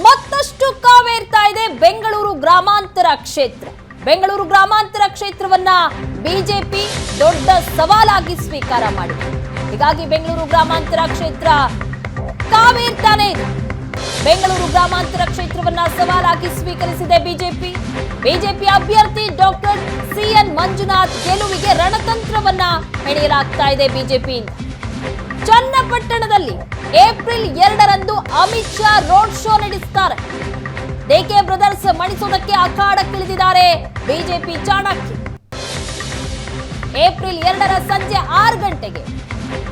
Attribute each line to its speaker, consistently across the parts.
Speaker 1: ಮತ್ತಷ್ಟು ಕಾವೇರ್ತಾ ಇದೆ ಬೆಂಗಳೂರು ಗ್ರಾಮಾಂತರ ಕ್ಷೇತ್ರ. ಬೆಂಗಳೂರು ಗ್ರಾಮಾಂತರ ಕ್ಷೇತ್ರವನ್ನ ಬಿಜೆಪಿ ದೊಡ್ಡ ಸವಾಲಾಗಿ ಸ್ವೀಕಾರ ಮಾಡಿದೆ. ಹೀಗಾಗಿ ಬೆಂಗಳೂರು ಗ್ರಾಮಾಂತರ ಕ್ಷೇತ್ರ ಕಾವೇರ್ತಾನೆ ಬೆಂಗಳೂರು ಗ್ರಾಮಾಂತರ ಕ್ಷೇತ್ರವನ್ನ ಸವಾಲಾಗಿ ಸ್ವೀಕರಿಸಿದೆ ಬಿಜೆಪಿ. ಬಿಜೆಪಿ ಅಭ್ಯರ್ಥಿ ಡಾಕ್ಟರ್ ಸಿಎನ್ ಮಂಜುನಾಥ್ ಗೆಲುವಿಗೆ ರಣತಂತ್ರವನ್ನ ಹೆಣೆಯಲಾಗ್ತಾ ಇದೆ ಬಿಜೆಪಿಯಿಂದ. ಚನ್ನಪಟ್ಟಣದಲ್ಲಿ ಏಪ್ರಿಲ್ ಎರಡರಂದು ಅಮಿತ್ ಶಾ ರೋಡ್ ಶೋ ನಡೆಸುತ್ತಾರೆ. ಡಿಕೆ ಬ್ರದರ್ಸ್ ಮಣಿಸೋದಕ್ಕೆ ಅಖಾಡಕ್ಕಿಳಿದಿದ್ದಾರೆ ಬಿಜೆಪಿ ಚಾಣಕ್ಯ. ಏಪ್ರಿಲ್ ಎರಡರ ಸಂಜೆ ಆರು ಗಂಟೆಗೆ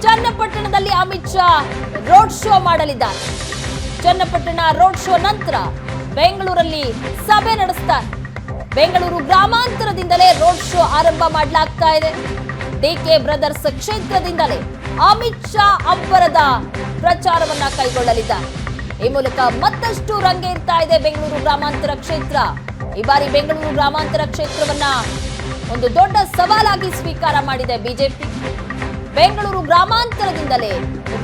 Speaker 1: ಚನ್ನಪಟ್ಟಣದಲ್ಲಿ ಅಮಿತ್ ಶಾ ರೋಡ್ ಶೋ ಮಾಡಲಿದ್ದಾರೆ. ಚನ್ನಪಟ್ಟಣ ರೋಡ್ ಶೋ ನಂತರ ಬೆಂಗಳೂರಲ್ಲಿ ಸಭೆ ನಡೆಸ್ತಾರೆ ಬೆಂಗಳೂರು ಗ್ರಾಮಾಂತರದಿಂದಲೇ ರೋಡ್ ಶೋ ಆರಂಭ ಮಾಡಲಾಗ್ತಾ ಇದೆ. ಡಿಕೆ ಬ್ರದರ್ಸ್ ಕ್ಷೇತ್ರದಿಂದಲೇ ಅಮಿತ್ ಶಾ ಅಬ್ಬರದ ಪ್ರಚಾರವನ್ನ ಕೈಗೊಳ್ಳಲಿದ್ದಾರೆ. ಈ ಮೂಲಕ ಮತ್ತಷ್ಟು ರಂಗೇರ್ತಾ ಇದೆ ಬೆಂಗಳೂರು ಗ್ರಾಮಾಂತರ ಕ್ಷೇತ್ರ. ಈ ಬಾರಿ ಬೆಂಗಳೂರು ಗ್ರಾಮಾಂತರ ಕ್ಷೇತ್ರವನ್ನ ಒಂದು ದೊಡ್ಡ ಸವಾಲಾಗಿ ಸ್ವೀಕಾರ ಮಾಡಿದೆ ಬಿಜೆಪಿ. ಬೆಂಗಳೂರು ಗ್ರಾಮಾಂತರದಿಂದಲೇ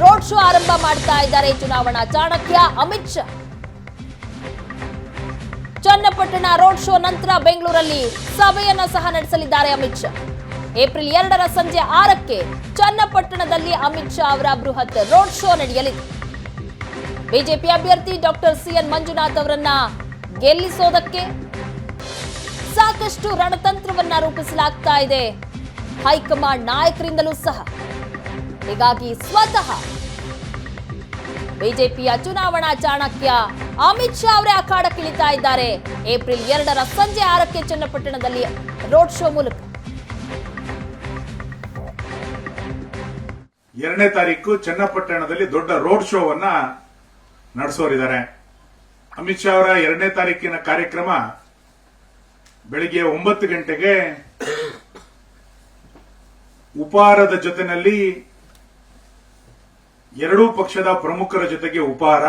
Speaker 1: ರೋಡ್ ಶೋ ಆರಂಭ ಮಾಡ್ತಾ ಇದ್ದಾರೆ ಚುನಾವಣಾ ಚಾಣಕ್ಯ ಅಮಿತ್ ಶಾ. ಚನ್ನಪಟ್ಟಣ ರೋಡ್ ಶೋ ನಂತರ ಬೆಂಗಳೂರಲ್ಲಿ ಸಭೆಯನ್ನ ಸಹ ನಡೆಸಲಿದ್ದಾರೆ ಅಮಿತ್ ಶಾ. ಏಪ್ರಿಲ್ ಎರಡರ ಸಂಜೆ ಆರಕ್ಕೆ ಚನ್ನಪಟ್ಟಣದಲ್ಲಿ ಅಮಿತ್ ಶಾ ಅವರ ಬೃಹತ್ ರೋಡ್ ಶೋ ನಡೆಯಲಿದೆ. ಬಿಜೆಪಿ ಅಭ್ಯರ್ಥಿ ಡಾಕ್ಟರ್ ಸಿಎನ್ ಮಂಜುನಾಥ್ ಅವರನ್ನ ಗೆಲ್ಲಿಸೋದಕ್ಕೆ ಸಾಕಷ್ಟು ರಣತಂತ್ರವನ್ನ ರೂಪಿಸಲಾಗ್ತಾ ಇದೆ. ಹೈಕಮಾಂಡ್ ನಾಯಕರಿಂದಲೂ ಸಹ. ಹೀಗಾಗಿ ಸ್ವತಃ ಬಿಜೆಪಿಯ ಚುನಾವಣಾ ಚಾಣಕ್ಯ ಅಮಿತ್ ಶಾ ಅವರೇ ಅಖಾಡಕ್ಕಿಳಿತಾ ಇದ್ದಾರೆ. ಏಪ್ರಿಲ್ ಎರಡರ ಸಂಜೆ ಆರಕ್ಕೆ ಚನ್ನಪಟ್ಟಣದಲ್ಲಿ ರೋಡ್ ಶೋ ಮೂಲಕ.
Speaker 2: ಎರಡನೇ ತಾರೀಕು ಚನ್ನಪಟ್ಟಣದಲ್ಲಿ ದೊಡ್ಡ ರೋಡ್ ಶೋವನ್ನ ನಡೆಸೋರಿದ್ದಾರೆ. ಅಮಿತ್ ಶಾ ಅವರ ಎರಡನೇ ತಾರೀಕಿನ ಕಾರ್ಯಕ್ರಮ ಬೆಳಿಗ್ಗೆ ಒಂಬತ್ತು ಗಂಟೆಗೆ ಉಪಹಾರದ ಜೊತೆಯಲ್ಲಿ ಎರಡೂ ಪಕ್ಷದ ಪ್ರಮುಖರ ಜೊತೆಗೆ ಉಪಹಾರ.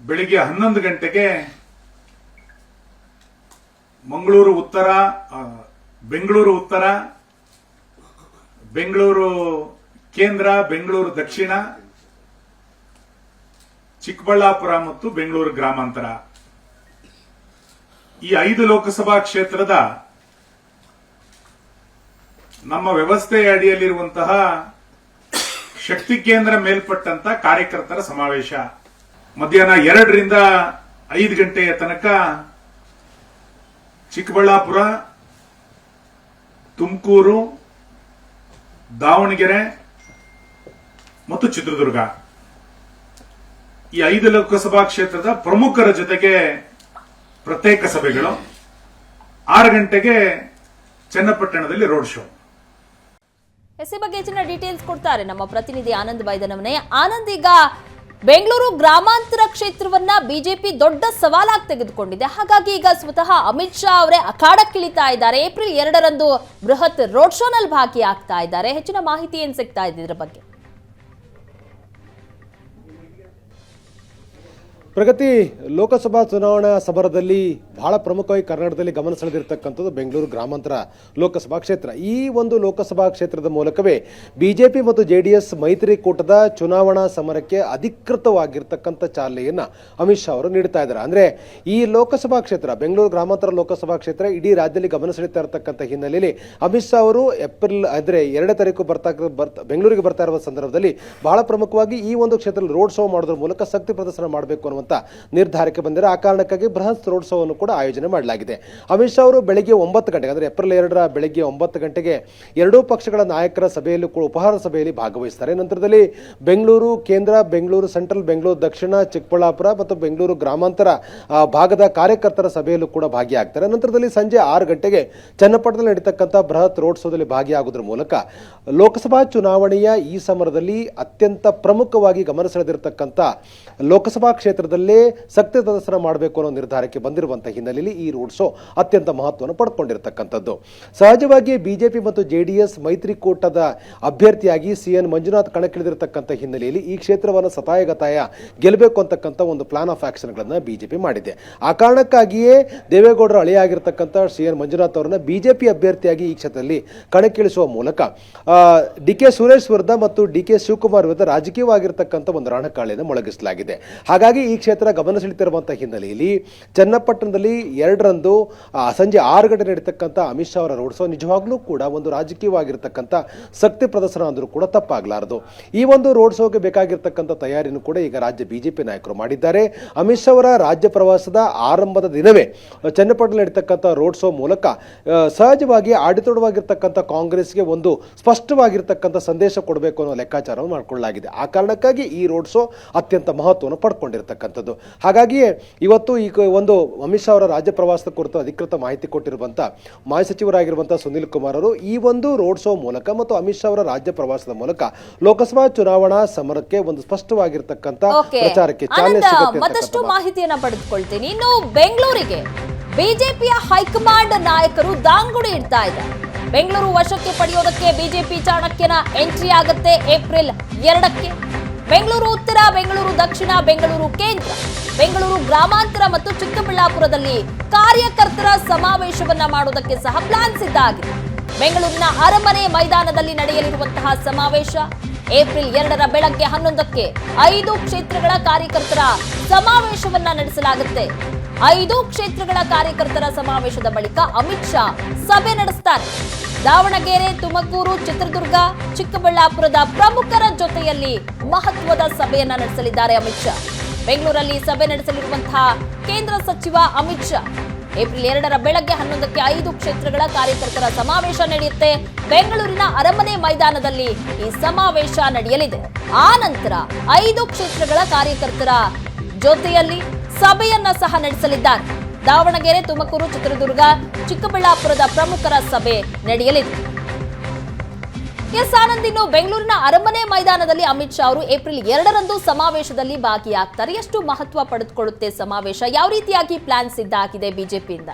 Speaker 2: ಬೆಳಿಗ್ಗೆ ಹನ್ನೊಂದು ಗಂಟೆಗೆ ಮಂಗಳೂರು ಉತ್ತರ ಬೆಂಗಳೂರು ಉತ್ತರ, ಬೆಂಗಳೂರು ಕೇಂದ್ರ ಬೆಂಗಳೂರು ದಕ್ಷಿಣ, ಚಿಕ್ಕಬಳ್ಳಾಪುರ ಮತ್ತು ಬೆಂಗಳೂರು ಗ್ರಾಮಾಂತರ. ಈ ಐದು ಲೋಕಸಭಾ ಕ್ಷೇತ್ರದ ನಮ್ಮ ವ್ಯವಸ್ಥೆಯ ಅಡಿಯಲ್ಲಿರುವಂತಹ ಶಕ್ತಿ ಕೇಂದ್ರ ಮೇಲ್ಪಟ್ಟಂತ ಕಾರ್ಯಕರ್ತರ ಸಮಾವೇಶ. ಮಧ್ಯಾಹ್ನ ಎರಡರಿಂದ ಐದು ಗಂಟೆಯ ತನಕ ಚಿಕ್ಕಬಳ್ಳಾಪುರ, ತುಮಕೂರು, ದಾವಣಗೆರೆ ಮತ್ತು ಚಿತ್ರದುರ್ಗ. ಈ ಐದು ಲೋಕಸಭಾ ಕ್ಷೇತ್ರದ ಪ್ರಮುಖರ ಜೊತೆಗೆ ಪ್ರತ್ಯೇಕ ಸಭೆಗಳು. ಆರು ಗಂಟೆಗೆ ಚನ್ನಪಟ್ಟಣದಲ್ಲಿ ರೋಡ್ ಶೋ.
Speaker 1: ಎಸ್ ಈ ಬಗ್ಗೆ ಹೆಚ್ಚಿನ ಡೀಟೇಲ್ಸ್ ಕೊಡ್ತಾರೆ ನಮ್ಮ ಪ್ರತಿನಿಧಿ ಆನಂದ್ ಬೈದನವನೇ ಆನಂದ್, ಈಗ ಬೆಂಗಳೂರು ಗ್ರಾಮಾಂತರ ಕ್ಷೇತ್ರವನ್ನ ಬಿಜೆಪಿ ದೊಡ್ಡ ಸವಾಲಾಗಿ ತೆಗೆದುಕೊಂಡಿದೆ. ಹಾಗಾಗಿ ಈಗ ಸ್ವತಃ ಅಮಿತ್ ಶಾ ಅವರೇ ಅಖಾಡಕ್ಕಿಳಿತಾ ಇದ್ದಾರೆ. ಏಪ್ರಿಲ್ ಎರಡರಂದು ಬೃಹತ್ ರೋಡ್ ಶೋನಲ್ಲಿ ಭಾಗಿಯಾಗ್ತಾ ಇದ್ದಾರೆ. ಹೆಚ್ಚಿನ ಮಾಹಿತಿ ಏನ್ ಸಿಗ್ತಾ ಇದೆ ಇದ್ರ ಬಗ್ಗೆ?
Speaker 3: ಪ್ರಗತಿ ಲೋಕಸಭಾ ಚುನಾವಣಾ ಸಮರದಲ್ಲಿ ಬಹಳ ಪ್ರಮುಖವಾಗಿ ಕರ್ನಾಟಕದಲ್ಲಿ ಗಮನ ಸೆಳೆದಿರ್ತಕ್ಕಂಥದ್ದು ಬೆಂಗಳೂರು ಗ್ರಾಮಾಂತರ ಲೋಕಸಭಾ ಕ್ಷೇತ್ರ. ಈ ಒಂದು ಲೋಕಸಭಾ ಕ್ಷೇತ್ರದ ಮೂಲಕವೇ ಬಿಜೆಪಿ ಮತ್ತು ಜೆ ಡಿ ಎಸ್ ಮೈತ್ರಿಕೂಟದ ಚುನಾವಣಾ ಸಮರಕ್ಕೆ ಅಧಿಕೃತವಾಗಿರ್ತಕ್ಕಂಥ ಚಾಲನೆಯನ್ನು ಅಮಿತ್ ಶಾ ಅವರು ನೀಡ್ತಾ ಇದ್ದಾರೆ. ಅಂದರೆ ಈ ಲೋಕಸಭಾ ಕ್ಷೇತ್ರ, ಬೆಂಗಳೂರು ಗ್ರಾಮಾಂತರ ಲೋಕಸಭಾ ಕ್ಷೇತ್ರ ಇಡೀ ರಾಜ್ಯದಲ್ಲಿ ಗಮನ ಸೆಳೀತಾ ಇರತಕ್ಕಂಥ ಹಿನ್ನೆಲೆಯಲ್ಲಿ ಅಮಿತ್ ಶಾ ಅವರು ಏಪ್ರಿಲ್ ಅಂದರೆ ಎರಡನೇ ತಾರೀಕು ಬರ್ತಾ ಬರ್ತಾ, ಬೆಂಗಳೂರಿಗೆ ಬರ್ತಾ ಇರುವ ಸಂದರ್ಭದಲ್ಲಿ ಬಹಳ ಪ್ರಮುಖವಾಗಿ ಈ ಒಂದು ಕ್ಷೇತ್ರದಲ್ಲಿ ರೋಡ್ ಶೋ ಮಾಡೋದ್ರ ಮೂಲಕ ಶಕ್ತಿ ಪ್ರದರ್ಶನ ಮಾಡಬೇಕು ಅನ್ನುವಂಥ ನಿರ್ಧಾರಕ್ಕೆ ಬಂದಿರ ಆ ಕಾರಣಕ್ಕಾಗಿ ಬೃಹತ್ ರೋಡ್ ಶೋ ಕೂಡ ಆಯೋಜನೆ ಮಾಡಲಾಗಿದೆ. ಅಮಿತ್ ಶಾ ಅವರು ಬೆಳಗ್ಗೆ ಒಂಬತ್ತು ಗಂಟೆಗೆ ಅಂದರೆ ಏಪ್ರಿಲ್ ಎರಡರ ಬೆಳಗ್ಗೆ ಒಂಬತ್ತು ಗಂಟೆಗೆ ಎರಡೂ ಪಕ್ಷಗಳ ನಾಯಕರ ಸಭೆಯಲ್ಲೂ ಉಪಹಾರ ಸಭೆಯಲ್ಲಿ ಭಾಗವಹಿಸ್ತಾರೆ. ನಂತರದಲ್ಲಿ ಬೆಂಗಳೂರು, ಕೇಂದ್ರ, ಬೆಂಗಳೂರು ಸೆಂಟ್ರಲ್, ಬೆಂಗಳೂರು ದಕ್ಷಿಣ, ಚಿಕ್ಕಬಳ್ಳಾಪುರ ಮತ್ತು ಬೆಂಗಳೂರು ಗ್ರಾಮಾಂತರ ಭಾಗದ ಕಾರ್ಯಕರ್ತರ ಸಭೆಯಲ್ಲೂ ಕೂಡ ಭಾಗಿಯಾಗ್ತಾರೆ. ನಂತರದಲ್ಲಿ ಸಂಜೆ ಆರು ಗಂಟೆಗೆ ಚನ್ನಪಟ್ಟಣದಲ್ಲಿ ನಡೀತಕ್ಕಂಥ ಬೃಹತ್ ರೋಡ್ ಶೋದಲ್ಲಿ ಭಾಗಿಯಾಗುವುದರ ಮೂಲಕ ಲೋಕಸಭಾ ಚುನಾವಣೆಯ ಈ ಸಮರದಲ್ಲಿ ಅತ್ಯಂತ ಪ್ರಮುಖವಾಗಿ ಗಮನ ಸೆಳೆದಿರತಕ್ಕಂಥ ಲೋಕಸಭಾ ಕ್ಷೇತ್ರದಲ್ಲೇ ಸತ್ಯ ಪ್ರದರ್ಶನ ಮಾಡಬೇಕು ಅನ್ನೋ ನಿರ್ಧಾರಕ್ಕೆ ಬಂದಿರುವಂಥ ಹಿನ್ನೆಲೆಯಲ್ಲಿ ಈ ರೋಡ್ ಶೋ ಅತ್ಯಂತ ಮಹತ್ವವನ್ನು ಪಡ್ಕೊಂಡಿರತಕ್ಕಂಥದ್ದು. ಸಹಜವಾಗಿ ಬಿಜೆಪಿ ಮತ್ತು ಜೆ ಡಿ ಎಸ್ ಮೈತ್ರಿಕೂಟದ ಅಭ್ಯರ್ಥಿಯಾಗಿ ಸಿ ಎನ್ ಮಂಜುನಾಥ್ ಕಣಕ್ಕಿಳಿದಿರತಕ್ಕಂಥ ಹಿನ್ನೆಲೆಯಲ್ಲಿ ಈ ಕ್ಷೇತ್ರವನ್ನು ಸತಾಯಗತಾಯ ಗೆಲ್ಲಬೇಕು ಅಂತಕ್ಕಂಥ ಒಂದು ಪ್ಲಾನ್ ಆಫ್ ಆಕ್ಷನ್ಗಳನ್ನು ಬಿಜೆಪಿ ಮಾಡಿದೆ. ಆ ಕಾರಣಕ್ಕಾಗಿಯೇ ದೇವೇಗೌಡರ ಅಳೆಯಾಗಿರ್ತಕ್ಕಂಥ ಸಿ ಎನ್ ಮಂಜುನಾಥ್ ಅವರನ್ನ ಬಿಜೆಪಿ ಅಭ್ಯರ್ಥಿಯಾಗಿ ಈ ಕ್ಷೇತ್ರದಲ್ಲಿ ಕಣಕ್ಕಿಳಿಸುವ ಮೂಲಕ ಡಿ ಕೆ ಸುರೇಶ್ ವಿರುದ್ಧ ಮತ್ತು ಡಿ ಕೆ ಶಿವಕುಮಾರ್ ವಿರುದ್ಧ ರಾಜಕೀಯವಾಗಿರ್ತಕ್ಕಂಥ ಒಂದು ರಣಕಾಳಿಯನ್ನು ಮೊಳಗಿಸಲಾಗಿದೆ. ಹಾಗಾಗಿ ಈ ಕ್ಷೇತ್ರ ಗಮನ ಸೆಳೀತಿರುವಂತಹ ಹಿನ್ನೆಲೆಯಲ್ಲಿ ಚನ್ನಪಟ್ಟಣದಲ್ಲಿ ಎರಡರಂದು ಸಂಜೆ ಆರು ಗಂಟೆ ನಡೀತಕ್ಕಂಥ ಅಮಿತ್ ಶಾ ಅವರ ರೋಡ್ ಶೋ ನಿಜವಾಗ್ಲೂ ಕೂಡ ಒಂದು ರಾಜಕೀಯವಾಗಿರ್ತಕ್ಕಂಥ ಶಕ್ತಿ ಪ್ರದರ್ಶನ ಅಂದರೂ ಕೂಡ ತಪ್ಪಾಗಲಾರದು. ಈ ಒಂದು ರೋಡ್ ಶೋಗೆ ಬೇಕಾಗಿರ್ತಕ್ಕಂಥ ತಯಾರಿಯನ್ನು ಕೂಡ ಈಗ ರಾಜ್ಯ ಬಿಜೆಪಿ ನಾಯಕರು ಮಾಡಿದ್ದಾರೆ. ಅಮಿತ್ ಶಾ ಅವರ ರಾಜ್ಯ ಪ್ರವಾಸದ ಆರಂಭದ ದಿನವೇ ಚನ್ನಪಟ್ಟಣ ನಡೀತಕ್ಕಂಥ ರೋಡ್ ಶೋ ಮೂಲಕ ಸಹಜವಾಗಿ ಆಡಿತೋಡವಾಗಿರ್ತಕ್ಕಂಥ ಕಾಂಗ್ರೆಸ್ಗೆ ಒಂದು ಸ್ಪಷ್ಟವಾಗಿರ್ತಕ್ಕಂಥ ಸಂದೇಶ ಕೊಡಬೇಕು ಅನ್ನೋ ಲೆಕ್ಕಾಚಾರವನ್ನು ಮಾಡಿಕೊಳ್ಳಲಾಗಿದೆ. ಆ ಕಾರಣಕ್ಕಾಗಿ ಈ ರೋಡ್ ಶೋ ಅತ್ಯಂತ ಮಹತ್ವವನ್ನು ಪಡ್ಕೊಂಡಿರ್ತಕ್ಕಂಥದ್ದು ಹಾಗಾಗಿಯೇ ಇವತ್ತು ಈ ಒಂದು ಅಮಿತ್ ಶಾ ಅವರ ರಾಜ್ಯ ಪ್ರವಾಸದ ಕುರಿತು ಅಧಿಕೃತ ಮಾಹಿತಿ ಕೊಟ್ಟಿರುವಂಥ ಮಾಜಿ ಸಚಿವರಾಗಿರುವಂಥ ಸುನಿಲ್ ಕುಮಾರ್ ಅವರು ಈ ಒಂದು ರೋಡ್ ಶೋ ಮೂಲಕ ಮತ್ತು ಅಮಿತ್ ಶಾ ಅವರ ರಾಜ್ಯ ಪ್ರವಾಸದ ಮೂಲಕ ಲೋಕಸಭಾ ಚುನಾವಣಾ ಸಮರಕ್ಕೆ ಒಂದು ಸ್ಪಷ್ಟವಾಗಿರ್ತಕ್ಕಂಥ ಪ್ರಚಾರಕ್ಕೆ ಚಾಲನೆ ಸಿಗುತ್ತೆ
Speaker 1: ಮತ್ತಷ್ಟು
Speaker 3: ಮಾಹಿತಿಯನ್ನು
Speaker 1: ಮಾಹಿತಿಯನ್ನ ಪಡೆದುಕೊಳ್ತೀನಿ. ಇನ್ನು ಬೆಂಗಳೂರಿಗೆ ಬಿಜೆಪಿಯ ಹೈಕಮಾಂಡ್ ನಾಯಕರು ದಾಂಗುಡಿ ಇಡ್ತಾ ಇದ್ದಾರೆ. ಬೆಂಗಳೂರು ವಶಕ್ಕೆ ಪಡೆಯೋದಕ್ಕೆ ಬಿಜೆಪಿ ಚಾಣಕ್ಯನ ಎಂಟ್ರಿ ಆಗುತ್ತೆ ಏಪ್ರಿಲ್ ಎರಡಕ್ಕೆ. ಬೆಂಗಳೂರು ಉತ್ತರ, ಬೆಂಗಳೂರು ದಕ್ಷಿಣ, ಬೆಂಗಳೂರು ಕೇಂದ್ರ, ಬೆಂಗಳೂರು ಗ್ರಾಮಾಂತರ ಮತ್ತು ಚಿಕ್ಕಬಳ್ಳಾಪುರದಲ್ಲಿ ಕಾರ್ಯಕರ್ತರ ಸಮಾವೇಶವನ್ನ ಮಾಡೋದಕ್ಕೆ ಸಹ ಪ್ಲಾನ್ ಸಿದ್ಧಾಗಿದೆ. ಬೆಂಗಳೂರಿನ ಅರಮನೆ ಮೈದಾನದಲ್ಲಿ ನಡೆಯಲಿರುವಂತಹ ಸಮಾವೇಶ ಏಪ್ರಿಲ್ ಎರಡರ ಬೆಳಗ್ಗೆ ಹನ್ನೊಂದಕ್ಕೆ ಐದು ಕ್ಷೇತ್ರಗಳ ಕಾರ್ಯಕರ್ತರ ಸಮಾವೇಶವನ್ನ ನಡೆಸಲಾಗುತ್ತೆ. ಐದು ಕ್ಷೇತ್ರಗಳ ಕಾರ್ಯಕರ್ತರ ಸಮಾವೇಶದ ಬಳಿಕ ಅಮಿತ್ ಶಾ ಸಭೆ ನಡೆಸ್ತಾರೆ. ದಾವಣಗೆರೆ, ತುಮಕೂರು, ಚಿತ್ರದುರ್ಗ, ಚಿಕ್ಕಬಳ್ಳಾಪುರದ ಪ್ರಮುಖರ ಜೊತೆಯಲ್ಲಿ ಮಹತ್ವದ ಸಭೆಯನ್ನ ನಡೆಸಲಿದ್ದಾರೆ ಅಮಿತ್ ಶಾ. ಬೆಂಗಳೂರಲ್ಲಿ ಸಭೆ ನಡೆಸಲಿರುವಂತಹ ಕೇಂದ್ರ ಸಚಿವ ಅಮಿತ್ ಶಾ. ಏಪ್ರಿಲ್ ಎರಡರ ಬೆಳಗ್ಗೆ ಹನ್ನೊಂದಕ್ಕೆ ಐದು ಕ್ಷೇತ್ರಗಳ ಕಾರ್ಯಕರ್ತರ ಸಮಾವೇಶ ನಡೆಯುತ್ತೆ. ಬೆಂಗಳೂರಿನ ಅರಮನೆ ಮೈದಾನದಲ್ಲಿ ಈ ಸಮಾವೇಶ ನಡೆಯಲಿದೆ. ಆ ನಂತರ ಐದು ಕ್ಷೇತ್ರಗಳ ಕಾರ್ಯಕರ್ತರ ಜೊತೆಯಲ್ಲಿ ಸಭೆಯನ್ನ ಸಹ ನಡೆಸಲಿದ್ದಾರೆ. ದಾವಣಗೆರೆ, ತುಮಕೂರು, ಚಿತ್ರದುರ್ಗ, ಚಿಕ್ಕಬಳ್ಳಾಪುರದ ಪ್ರಮುಖರ ಸಭೆ ನಡೆಯಲಿದೆ. ಎಸ್ ಆನಂದ್ ಇನ್ನು ಬೆಂಗಳೂರಿನ ಅರಮನೆ ಮೈದಾನದಲ್ಲಿ ಅಮಿತ್ ಶಾ ಅವರು ಏಪ್ರಿಲ್ ಎರಡರಂದು ಸಮಾವೇಶದಲ್ಲಿ ಭಾಗಿಯಾಗ್ತಾರೆ. ಎಷ್ಟು ಮಹತ್ವ ಪಡೆದುಕೊಳ್ಳುತ್ತೆ ಸಮಾವೇಶ? ಯಾವ ರೀತಿಯಾಗಿ ಪ್ಲಾನ್ ಸಿದ್ಧ ಆಗಿದೆ ಬಿಜೆಪಿಯಿಂದ?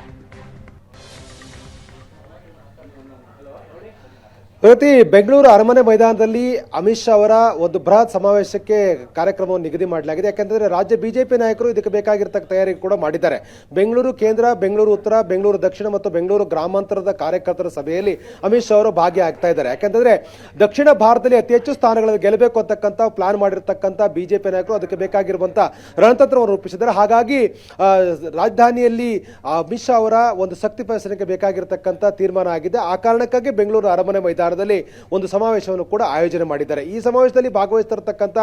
Speaker 3: ಪ್ರತಿ ಬೆಂಗಳೂರು ಅರಮನೆ ಮೈದಾನದಲ್ಲಿ ಅಮಿತ್ ಶಾ ಅವರ ಒಂದು ಬೃಹತ್ ಸಮಾವೇಶಕ್ಕೆ ಕಾರ್ಯಕ್ರಮವನ್ನು ನಿಗದಿ ಮಾಡಲಾಗಿದೆ. ಯಾಕೆಂದರೆ ರಾಜ್ಯ ಬಿಜೆಪಿ ನಾಯಕರು ಇದಕ್ಕೆ ಬೇಕಾಗಿರ್ತಕ್ಕ ತಯಾರಿ ಕೂಡ ಮಾಡಿದ್ದಾರೆ. ಬೆಂಗಳೂರು ಕೇಂದ್ರ, ಬೆಂಗಳೂರು ಉತ್ತರ, ಬೆಂಗಳೂರು ದಕ್ಷಿಣ ಮತ್ತು ಬೆಂಗಳೂರು ಗ್ರಾಮಾಂತರದ ಕಾರ್ಯಕರ್ತರ ಸಭೆಯಲ್ಲಿ ಅಮಿತ್ ಶಾ ಅವರು ಭಾಗಿಯಾಗ್ತಾ ಇದ್ದಾರೆ. ಯಾಕೆಂದರೆ ದಕ್ಷಿಣ ಭಾರತದಲ್ಲಿ ಅತಿ ಹೆಚ್ಚು ಸ್ಥಾನಗಳನ್ನು ಗೆಲ್ಲಬೇಕು ಅಂತಕ್ಕಂಥ ಪ್ಲಾನ್ ಮಾಡಿರ್ತಕ್ಕಂಥ ಬಿಜೆಪಿ ನಾಯಕರು ಅದಕ್ಕೆ ಬೇಕಾಗಿರುವಂಥ ರಣತಂತ್ರವನ್ನು ರೂಪಿಸಿದ್ದಾರೆ. ಹಾಗಾಗಿ ರಾಜಧಾನಿಯಲ್ಲಿ ಅಮಿತ್ ಶಾ ಅವರ ಒಂದು ಶಕ್ತಿ ಪ್ರದರ್ಶನಕ್ಕೆ ಬೇಕಾಗಿರ್ತಕ್ಕಂಥ ತೀರ್ಮಾನ ಆಗಿದೆ. ಆ ಕಾರಣಕ್ಕಾಗಿ ಬೆಂಗಳೂರು ಅರಮನೆ ಮೈದಾನದಲ್ಲಿ ಒಂದು ಸಮಾವೇಶವನ್ನು ಕೂಡ ಆಯೋಜನೆ ಮಾಡಿದ್ದಾರೆ. ಈ ಸಮಾವೇಶದಲ್ಲಿ ಭಾಗವಹಿಸ್ತಿರತಕ್ಕಂಥ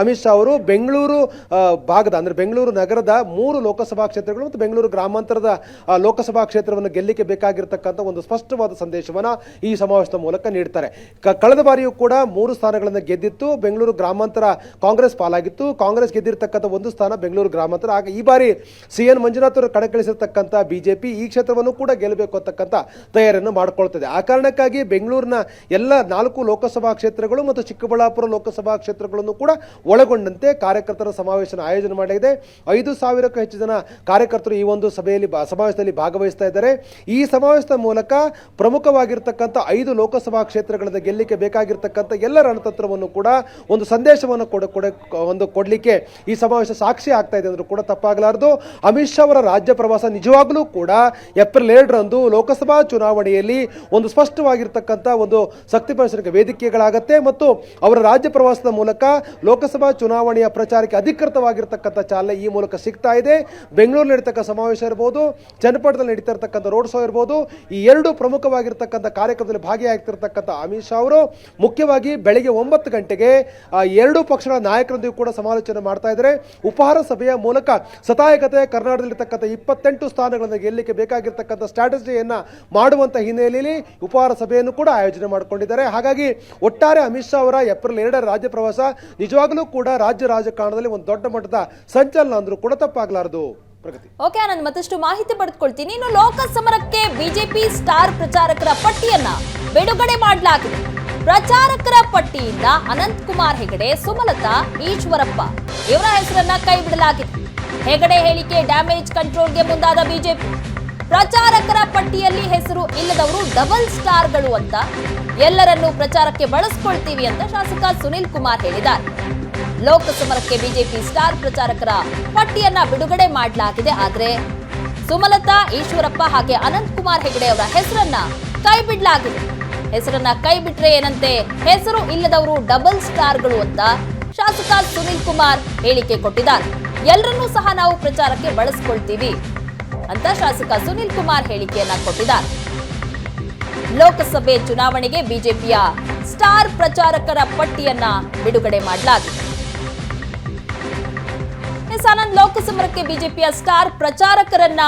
Speaker 3: ಅಮಿತ್ ಶಾ ಅವರು ಬೆಂಗಳೂರು ಭಾಗದ, ಅಂದರೆ ಬೆಂಗಳೂರು ನಗರದ ಮೂರು ಲೋಕಸಭಾ ಕ್ಷೇತ್ರಗಳು ಮತ್ತು ಬೆಂಗಳೂರು ಗ್ರಾಮಾಂತರದ ಲೋಕಸಭಾ ಕ್ಷೇತ್ರವನ್ನು ಗೆಲ್ಲಿಕ್ಕೆ ಬೇಕಾಗಿರತಕ್ಕಂಥ ಒಂದು ಸ್ಪಷ್ಟವಾದ ಸಂದೇಶವನ್ನು ಈ ಸಮಾವೇಶದ ಮೂಲಕ ನೀಡ್ತಾರೆ. ಕಳೆದ ಬಾರಿಯೂ ಕೂಡ ಮೂರು ಸ್ಥಾನಗಳನ್ನು ಗೆದ್ದಿತ್ತು. ಬೆಂಗಳೂರು ಗ್ರಾಮಾಂತರ ಕಾಂಗ್ರೆಸ್ ಪಾಲಾಗಿತ್ತು. ಕಾಂಗ್ರೆಸ್ ಗೆದ್ದಿರತಕ್ಕಂಥ ಒಂದು ಸ್ಥಾನ ಬೆಂಗಳೂರು ಗ್ರಾಮಾಂತರ. ಆಗ ಈ ಬಾರಿ ಸಿ ಎನ್ ಮಂಜುನಾಥ್ ಅವರು ಕಣಕ್ಕಿಳಿಸಿರ್ತಕ್ಕಂಥ ಬಿಜೆಪಿ ಈ ಕ್ಷೇತ್ರವನ್ನು ಕೂಡ ಗೆಲ್ಲಬೇಕು ಅಂತಕ್ಕಂಥ ತಯಾರಿಯನ್ನು ಮಾಡಿಕೊಳ್ತದೆ. ಆ ಕಾರಣಕ್ಕಾಗಿ ಬೆಂಗಳೂರಿನ ಎಲ್ಲ ನಾಲ್ಕು ಲೋಕಸಭಾ ಕ್ಷೇತ್ರಗಳು ಮತ್ತು ಚಿಕ್ಕಬಳ್ಳಾಪುರ ಲೋಕಸಭಾ ಕ್ಷೇತ್ರಗಳನ್ನು ಕೂಡ ಒಳಗೊಂಡಂತೆ ಕಾರ್ಯಕರ್ತರ ಸಮಾವೇಶನ ಆಯೋಜನೆ ಮಾಡಲಾಗಿದೆ. ಐದು ಸಾವಿರಕ್ಕೂ ಹೆಚ್ಚು ಜನ ಕಾರ್ಯಕರ್ತರು ಈ ಒಂದು ಸಭೆಯಲ್ಲಿ ಸಮಾವೇಶದಲ್ಲಿ ಭಾಗವಹಿಸ್ತಾ ಇದ್ದಾರೆ. ಈ ಸಮಾವೇಶದ ಮೂಲಕ ಪ್ರಮುಖವಾಗಿರ್ತಕ್ಕಂಥ ಐದು ಲೋಕಸಭಾ ಕ್ಷೇತ್ರಗಳನ್ನು ಗೆಲ್ಲಿಕೆ ಬೇಕಾಗಿರ್ತಕ್ಕಂಥ ಎಲ್ಲ ರಣತಂತ್ರವನ್ನು ಕೂಡ ಒಂದು ಸಂದೇಶವನ್ನು ಕೊಡ ಕೊಡ, ಒಂದು ಕೊಡಲಿಕ್ಕೆ ಈ ಸಮಾವೇಶ ಸಾಕ್ಷಿ ಆಗ್ತಾ ಇದೆ ಅಂದರೂ ಕೂಡ ತಪ್ಪಾಗಲಾರದು. ಅಮಿತ್ ಶಾ ಅವರ ರಾಜ್ಯ ಪ್ರವಾಸ ನಿಜವಾಗ್ಲೂ ಕೂಡ ಏಪ್ರಿಲ್ ಎರಡರಂದು ಲೋಕಸಭಾ ಚುನಾವಣೆಯಲ್ಲಿ ಒಂದು ಸ್ಪಷ್ಟವಾಗಿರ್ತಕ್ಕಂಥ ಒಂದು ಶಕ್ತಿ ಪ್ರದರ್ಶನಕ್ಕೆ ವೇದಿಕೆಗಳಾಗತ್ತೆ ಮತ್ತು ಅವರ ರಾಜ್ಯ ಪ್ರವಾಸದ ಮೂಲಕ ಲೋಕಸಭಾ ಚುನಾವಣೆಯ ಪ್ರಚಾರಕ್ಕೆ ಅಧಿಕೃತವಾಗಿರ್ತಕ್ಕಂಥ ಚಾಲನೆ ಈ ಮೂಲಕ ಸಿಗ್ತಾ ಇದೆ. ಬೆಂಗಳೂರಿನಲ್ಲಿ ನಡೀತಕ್ಕ ಸಮಾವೇಶ ಇರ್ಬೋದು, ಚನ್ನಪಟ್ಟಣದಲ್ಲಿ ನಡೀತಾ ಇರ್ತಕ್ಕಂಥ ರೋಡ್ ಶೋ ಇರ್ಬೋದು, ಈ ಎರಡು ಪ್ರಮುಖವಾಗಿರ್ತಕ್ಕಂಥ ಕಾರ್ಯಕ್ರಮದಲ್ಲಿ ಭಾಗಿಯಾಗ್ತಿರ್ತಕ್ಕಂಥ ಅಮಿತ್ ಶಾ ಅವರು ಮುಖ್ಯವಾಗಿ ಬೆಳಗ್ಗೆ ಒಂಬತ್ತು ಗಂಟೆಗೆ ಎರಡೂ ಪಕ್ಷಗಳ ನಾಯಕರೊಂದಿಗೂ ಕೂಡ ಸಮಾಲೋಚನೆ ಮಾಡ್ತಾ ಇದ್ದಾರೆ. ಉಪಹಾರ ಸಭೆಯ ಮೂಲಕ ಸತಾಯಕತೆ, ಕರ್ನಾಟಕದಲ್ಲಿರ್ತಕ್ಕಂಥ ಇಪ್ಪತ್ತೆಂಟು ಸ್ಥಾನಗಳನ್ನು ಗೆಲ್ಲಲಿಕ್ಕೆ ಬೇಕಾಗಿರ್ತಕ್ಕಂಥ ಸ್ಟ್ರಾಟಜಿಯನ್ನು ಮಾಡುವಂಥ ಹಿನ್ನೆಲೆಯಲ್ಲಿ ಉಪಹಾರ ಸಭೆಯನ್ನು ಕೂಡ ಆಯೋಜನೆ ಮಾಡಿಕೊಂಡಿದ್ದಾರೆ. ಹಾಗಾಗಿ ಒಟ್ಟಾರೆ ಅಮಿತ್ ಶಾ ಅವರ ಏಪ್ರಿಲ್ ಎರಡರ ರಾಜ್ಯ ಪ್ರವಾಸ ನಿಜವಾಗಲೂ ಕೂಡ ರಾಜ್ಯ ರಾಜಕಾರಣದಲ್ಲಿ ಒಂದು ದೊಡ್ಡ ಮಟ್ಟದ ಸಂಚಲನ ಅಂದ್ರೂ ಕೂಡ ತಪ್ಪಾಗಲಾರದು. ಪ್ರಗತಿ.
Speaker 1: ಓಕೆ, ಆನಂದ್, ಮತ್ತಷ್ಟು ಮಾಹಿತಿ ಪಡೆದುಕೊಳ್ತೀನಿ. ಇನ್ನು ಲೋಕಸಮರಕ್ಕೆ ಬಿಜೆಪಿ ಸ್ಟಾರ್ ಪ್ರಚಾರಕರ ಪಟ್ಟಿಯನ್ನ ಬಿಡುಗಡೆ ಮಾಡಲಾಗಿದೆ. ಪ್ರಚಾರಕರ ಪಟ್ಟಿಯಿಂದ ಅನಂತ್ ಕುಮಾರ್ ಹೆಗಡೆ, ಸುಮಲತಾ, ಈಶ್ವರಪ್ಪ ಇವರ ಹೆಸರನ್ನ ಕೈ ಬಿಡಲಾಗಿದೆ ಹೆಗಡೆ ಹೇಳಿಕೆ ಡ್ಯಾಮೇಜ್ ಕಂಟ್ರೋಲ್ಗೆ ಮುಂದಾದ ಬಿಜೆಪಿ. ಪ್ರಚಾರಕರ ಪಟ್ಟಿಯಲ್ಲಿ ಹೆಸರು ಇಲ್ಲದವರು ಡಬಲ್ ಸ್ಟಾರ್ಗಳು ಅಂತ ಎಲ್ಲರನ್ನೂ ಪ್ರಚಾರಕ್ಕೆ ಬಳಸ್ಕೊಳ್ತೀವಿ ಅಂತ ಶಾಸಕ ಸುನಿಲ್ ಕುಮಾರ್ ಹೇಳಿದ್ದಾರೆ. ಲೋಕಸಮರಕ್ಕೆ ಬಿಜೆಪಿ ಸ್ಟಾರ್ ಪ್ರಚಾರಕರ ಪಟ್ಟಿಯನ್ನ ಬಿಡುಗಡೆ ಮಾಡಲಾಗಿದೆ. ಆದರೆ ಸುಮಲತಾ, ಈಶ್ವರಪ್ಪ ಹಾಗೆ ಅನಂತ್ ಕುಮಾರ್ ಹೆಗಡೆ ಅವರ ಹೆಸರನ್ನ ಕೈ ಬಿಡಲಾಗಿದೆ. ಹೆಸರನ್ನ ಕೈ ಬಿಟ್ರೆ ಏನಂತೆ? ಹೆಸರು ಇಲ್ಲದವರು ಡಬಲ್ ಸ್ಟಾರ್ಗಳು ಅಂತ ಶಾಸಕ ಸುನಿಲ್ ಕುಮಾರ್ ಹೇಳಿಕೆ ಕೊಟ್ಟಿದ್ದಾರೆ. ಎಲ್ಲರನ್ನೂ ಸಹ ನಾವು ಪ್ರಚಾರಕ್ಕೆ ಬಳಸ್ಕೊಳ್ತೀವಿ. ಅಂತ ಶಾಸಕ ಸುನಿಲ್ ಕುಮಾರ್ ಹೇಳಿಕೆಯನ್ನ ಕೊಟ್ಟಿದ್ದಾರೆ. ಲೋಕಸಭೆ ಚುನಾವಣೆಗೆ ಬಿಜೆಪಿಯ ಸ್ಟಾರ್ ಪ್ರಚಾರಕರ ಪಟ್ಟಿಯನ್ನ ಬಿಡುಗಡೆ ಮಾಡಲಾಗಿದೆ. ಆನಂದ್ ಲೋಕಸಮರಕ್ಕೆ ಬಿಜೆಪಿಯ ಸ್ಟಾರ್ ಪ್ರಚಾರಕರನ್ನ,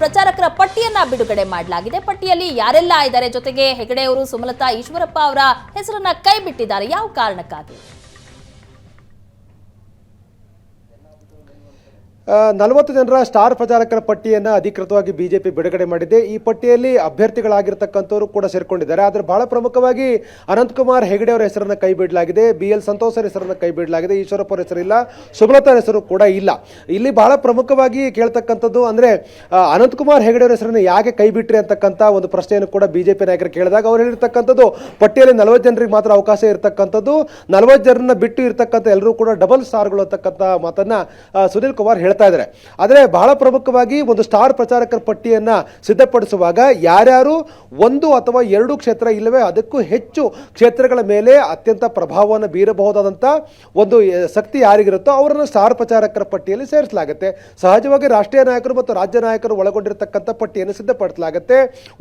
Speaker 1: ಪ್ರಚಾರಕರ ಪಟ್ಟಿಯನ್ನ ಬಿಡುಗಡೆ ಮಾಡಲಾಗಿದೆ. ಪಟ್ಟಿಯಲ್ಲಿ ಯಾರೆಲ್ಲ ಇದ್ದಾರೆ? ಜೊತೆಗೆ ಹೆಗಡೆ ಅವರು ಸುಮಲತಾ ಈಶ್ವರಪ್ಪ ಅವರ ಹೆಸರನ್ನ ಕೈ ಬಿಟ್ಟಿದ್ದಾರೆ. ಯಾವ ಕಾರಣಕ್ಕಾಗಿ?
Speaker 3: ನಲವತ್ತು ಜನರ ಸ್ಟಾರ್ ಪ್ರಚಾರಕರ ಪಟ್ಟಿಯನ್ನು ಅಧಿಕೃತವಾಗಿ ಬಿಜೆಪಿ ಬಿಡುಗಡೆ ಮಾಡಿದೆ. ಈ ಪಟ್ಟಿಯಲ್ಲಿ ಅಭ್ಯರ್ಥಿಗಳಾಗಿರ್ತಕ್ಕಂಥವರು ಕೂಡ ಸೇರ್ಕೊಂಡಿದ್ದಾರೆ. ಆದರೆ ಬಹಳ ಪ್ರಮುಖವಾಗಿ ಅನಂತಕುಮಾರ್ ಹೆಗಡೆ ಅವರ ಹೆಸರನ್ನು ಕೈ ಬಿಡಲಾಗಿದೆ. ಬಿ ಎಲ್ ಸಂತೋಷ್ ಅವರ ಹೆಸರನ್ನು ಕೈಬಿಡಲಾಗಿದೆ ಈಶ್ವರಪ್ಪ ಅವರ ಹೆಸರಿಲ್ಲ ಸುಬ್ರತಾ ಹೆಸರು ಕೂಡ ಇಲ್ಲ. ಇಲ್ಲಿ ಬಹಳ ಪ್ರಮುಖವಾಗಿ ಕೇಳ್ತಕ್ಕಂಥದ್ದು ಅಂದರೆ ಅನಂತಕುಮಾರ್ ಹೆಗಡೆ ಅವರ ಹೆಸರನ್ನು ಯಾಕೆ ಕೈಬಿಟ್ರಿ ಅಂತಕ್ಕಂಥ ಒಂದು ಪ್ರಶ್ನೆಯನ್ನು ಕೂಡ ಬಿಜೆಪಿ ನಾಯಕರು ಕೇಳಿದಾಗ ಅವ್ರು ಹೇಳಿರ್ತಕ್ಕಂಥದ್ದು, ಪಟ್ಟಿಯಲ್ಲಿ ನಲವತ್ತು ಜನರಿಗೆ ಮಾತ್ರ ಅವಕಾಶ ಇರತಕ್ಕಂಥದ್ದು, ನಲವತ್ತು ಜನರನ್ನ ಬಿಟ್ಟು ಇರತಕ್ಕಂಥ ಎಲ್ಲರೂ ಕೂಡ ಡಬಲ್ ಸ್ಟಾರ್ಗಳು ಅಂತಕ್ಕಂಥ ಮಾತನ್ನ ಸುನೀಲ್ ಕುಮಾರ್ ಕುಮಾರ್ ಹೇಳ್ತಾ ಇದ್ದಾರೆ. ಆದರೆ ಬಹಳ ಪ್ರಮುಖವಾಗಿ ಒಂದು ಸ್ಟಾರ್ ಪ್ರಚಾರಕರ ಪಟ್ಟಿಯನ್ನು ಸಿದ್ಧಪಡಿಸುವಾಗ ಯಾರ್ಯಾರು ಒಂದು ಅಥವಾ ಎರಡು ಕ್ಷೇತ್ರ ಇಲ್ಲವೇ ಅದಕ್ಕೂ ಹೆಚ್ಚು ಕ್ಷೇತ್ರಗಳ ಮೇಲೆ ಅತ್ಯಂತ ಪ್ರಭಾವವನ್ನು ಬೀರಬಹುದಾದಂಥ ಒಂದು ಶಕ್ತಿ ಯಾರಿಗಿರುತ್ತೋ ಅವರನ್ನು ಸ್ಟಾರ್ ಪ್ರಚಾರಕರ ಪಟ್ಟಿಯಲ್ಲಿ ಸೇರಿಸಲಾಗುತ್ತೆ. ಸಹಜವಾಗಿ ರಾಷ್ಟ್ರೀಯ ನಾಯಕರು ಮತ್ತು ರಾಜ್ಯ ನಾಯಕರು ಒಳಗೊಂಡಿರತಕ್ಕಂಥ ಪಟ್ಟಿಯನ್ನು ಸಿದ್ಧಪಡಿಸಲಾಗುತ್ತೆ.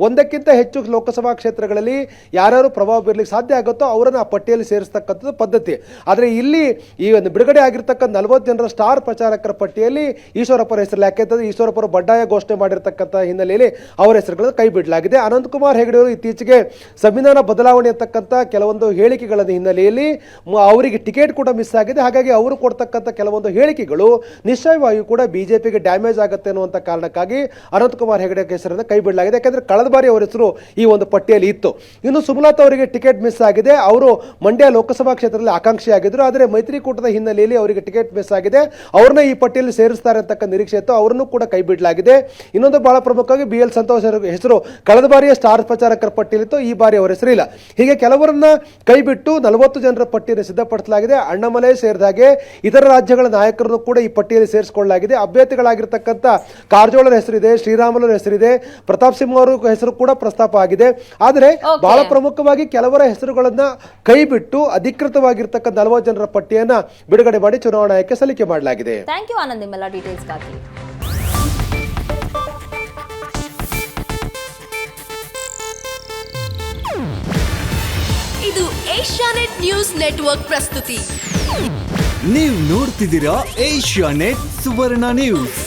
Speaker 3: ಒಂದಕ್ಕಿಂತ ಹೆಚ್ಚು ಲೋಕಸಭಾ ಕ್ಷೇತ್ರಗಳಲ್ಲಿ ಯಾರ್ಯಾರು ಪ್ರಭಾವ ಬೀರಲಿಕ್ಕೆ ಸಾಧ್ಯ ಆಗುತ್ತೋ ಅವರನ್ನು ಆ ಪಟ್ಟಿಯಲ್ಲಿ ಸೇರಿಸ್ತಕ್ಕಂಥದ್ದು ಪದ್ಧತಿ. ಆದರೆ ಇಲ್ಲಿ ಈ ಒಂದು ಬಿಡುಗಡೆ ಆಗಿರ್ತಕ್ಕಂಥ ನಲವತ್ತು ಜನರ ಸ್ಟಾರ್ ಪ್ರಚಾರಕರ ಪಟ್ಟಿಯಲ್ಲಿ ಈಶ್ವರಪ್ಪರ ಹೆಸರು ಯಾಕೆಂತಂದ್ರೆ ಈಶ್ವರಪ್ಪರು ಬಡ್ಡಾಯ ಘೋಷಣೆ ಮಾಡಿರ್ತಕ್ಕಂಥ ಹಿನ್ನೆಲೆಯಲ್ಲಿ ಅವರ ಹೆಸರುಗಳನ್ನು ಕೈ ಬಿಡಲಾಗಿದೆ. ಅನಂತಕುಮಾರ್ ಹೆಗಡೆ ಅವರು ಇತ್ತೀಚೆಗೆ ಸಂವಿಧಾನ ಬದಲಾವಣೆ ಅಂತಕ್ಕಂಥ ಕೆಲವೊಂದು ಹೇಳಿಕೆಗಳ ಹಿನ್ನೆಲೆಯಲ್ಲಿ ಅವರಿಗೆ ಟಿಕೆಟ್ ಕೂಡ ಮಿಸ್ ಆಗಿದೆ. ಹಾಗಾಗಿ ಅವರು ಕೊಡ್ತಕ್ಕಂಥ ಕೆಲವೊಂದು ಹೇಳಿಕೆಗಳು ನಿಶ್ಚಯವಾಗಿಯೂ ಕೂಡ ಬಿಜೆಪಿಗೆ ಡ್ಯಾಮೇಜ್ ಆಗುತ್ತೆ ಅನ್ನುವಂಥ ಕಾರಣಕ್ಕಾಗಿ ಅನಂತಕುಮಾರ್ ಹೆಗಡೆ ಹೆಸರನ್ನು ಕೈ ಬಿಡಲಾಗಿದೆ. ಯಾಕಂದ್ರೆ ಕಳೆದ ಬಾರಿ ಅವರ ಹೆಸರು ಈ ಒಂದು ಪಟ್ಟಿಯಲ್ಲಿ ಇತ್ತು. ಇನ್ನು ಸುಮಲತಾ ಅವರಿಗೆ ಟಿಕೆಟ್ ಮಿಸ್ ಆಗಿದೆ. ಅವರು ಮಂಡ್ಯ ಲೋಕಸಭಾ ಕ್ಷೇತ್ರದಲ್ಲಿ ಆಕಾಂಕ್ಷಿಯಾಗಿದ್ದರು. ಆದರೆ ಮೈತ್ರಿಕೂಟದ ಹಿನ್ನೆಲೆಯಲ್ಲಿ ಅವರಿಗೆ ಟಿಕೆಟ್ ಮಿಸ್ ಆಗಿದೆ. ಅವ್ರನ್ನ ಈ ಪಟ್ಟಿಯಲ್ಲಿ ಸೇರಿಸ್ತಾರೆ ಅಂತಕ್ಕ ನಿರೀಕ್ಷೆ ಇತ್ತು. ಅವರನ್ನು ಕೂಡ ಕೈಬಿಡಲಾಗಿದೆ ಇನ್ನೊಂದು ಬಹಳ ಪ್ರಮುಖವಾಗಿ ಬಿ ಎಲ್ ಸಂತೋಷ್ ಅವರ ಹೆಸರು ಕಳೆದ ಬಾರಿಯ ಸ್ಟಾರ್ ಪ್ರಚಾರಕರ ಪಟ್ಟಿಯಲ್ಲಿತ್ತು. ಈ ಬಾರಿ ಅವರ ಹೆಸರಿಲ್ಲ. ಹೀಗೆ ಕೆಲವರನ್ನ ಕೈಬಿಟ್ಟು ನಲವತ್ತು ಜನರ ಪಟ್ಟಿಯನ್ನು ಸಿದ್ಧಪಡಿಸಲಾಗಿದೆ. ಅಣ್ಣಾಮಲೈ ಸೇರಿದ ಹಾಗೆ ಇತರ ರಾಜ್ಯಗಳ ನಾಯಕರನ್ನು ಕೂಡ ಈ ಪಟ್ಟಿಯಲ್ಲಿ ಸೇರಿಸಿಕೊಳ್ಳಲಾಗಿದೆ. ಅಭ್ಯರ್ಥಿಗಳಾಗಿರ್ತಕ್ಕಂಥ ಕಾರಜೋಳರ ಹೆಸರಿದೆ ಶ್ರೀರಾಮುಲರ ಹೆಸರಿದೆ ಪ್ರತಾಪ್ ಸಿಂಹ ಅವರ ಹೆಸರು ಕೂಡ ಪ್ರಸ್ತಾಪ ಆಗಿದೆ. ಆದರೆ ಬಹಳ ಪ್ರಮುಖವಾಗಿ ಕೆಲವರ ಹೆಸರುಗಳನ್ನ ಕೈಬಿಟ್ಟು ಅಧಿಕೃತವಾಗಿರ್ತಕ್ಕಂಥ ನಲವತ್ತು ಜನರ ಪಟ್ಟಿಯನ್ನ ಬಿಡುಗಡೆ ಮಾಡಿ ಚುನಾವಣಾ ಆಯೋಗಕ್ಕೆ ಸಲ್ಲಿಕೆ ಮಾಡಲಾಗಿದೆ.
Speaker 1: ಥ್ಯಾಂಕ್ ಡೀಟೇಲ್ಸ್ ಹಾಕಿ.
Speaker 4: ಇದು ಏಷ್ಯಾನೆಟ್ ನ್ಯೂಸ್ ನೆಟ್ವರ್ಕ್ ಪ್ರಸ್ತುತಿ.
Speaker 5: ನೀವು ನೋಡ್ತಿದ್ದೀರಾ ಏಷ್ಯಾ ನೆಟ್ ಸುವರ್ಣ ನ್ಯೂಸ್.